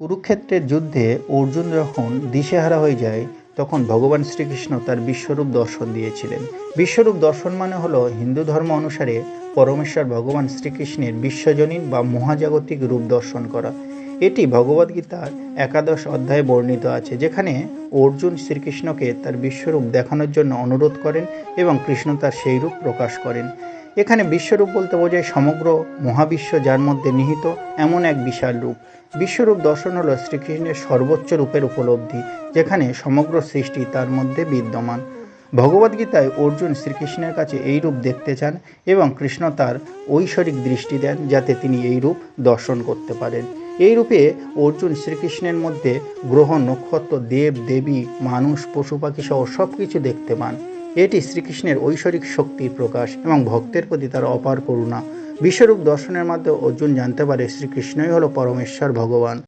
কুরুক্ষেত্রের যুদ্ধে অর্জুন যখন দিশেহারা হয়ে যায়, তখন ভগবান শ্রীকৃষ্ণ তার বিশ্বরূপ দর্শন দিয়েছিলেন। বিশ্বরূপ দর্শন মানে হলো হিন্দু ধর্ম অনুসারে পরমেশ্বর ভগবান শ্রীকৃষ্ণের বিশ্বজনীন বা মহাজাগতিক রূপ দর্শন করা। এটি ভগবদ্গীতার একাদশ অধ্যায়ে বর্ণিত আছে, যেখানে অর্জুন শ্রীকৃষ্ণকে তার বিশ্বরূপ দেখানোর জন্য অনুরোধ করেন এবং কৃষ্ণ তার সেই রূপ প্রকাশ করেন। এখানে বিশ্বরূপ বলতে বোঝায় সমগ্র মহাবিশ্ব যার মধ্যে নিহিত এমন এক বিশাল রূপ। বিশ্বরূপ দর্শন হলো শ্রীকৃষ্ণের সর্বোচ্চ রূপের উপলব্ধি, যেখানে সমগ্র সৃষ্টি তার মধ্যে বিদ্যমান। ভগবদ্গীতায় অর্জুন শ্রীকৃষ্ণের কাছে এই রূপ দেখতে চান এবং কৃষ্ণ তার ঐশ্বরিক দৃষ্টি দেন যাতে তিনি এই রূপ দর্শন করতে পারেন। এই রূপে অর্জুন শ্রীকৃষ্ণের মধ্যে গ্রহ, নক্ষত্র, দেব, দেবী, মানুষ, পশু পাখি সহ সব কিছু দেখতে পান। এটি শ্রীকৃষ্ণের ঐশ্বরিক শক্তির প্রকাশ এবং ভক্তের প্রতি তার অপার করুণা। বিশ্বরূপ দর্শনের মাধ্যমে অর্জুন জানতে পারে শ্রীকৃষ্ণই হল পরমেশ্বর ভগবান।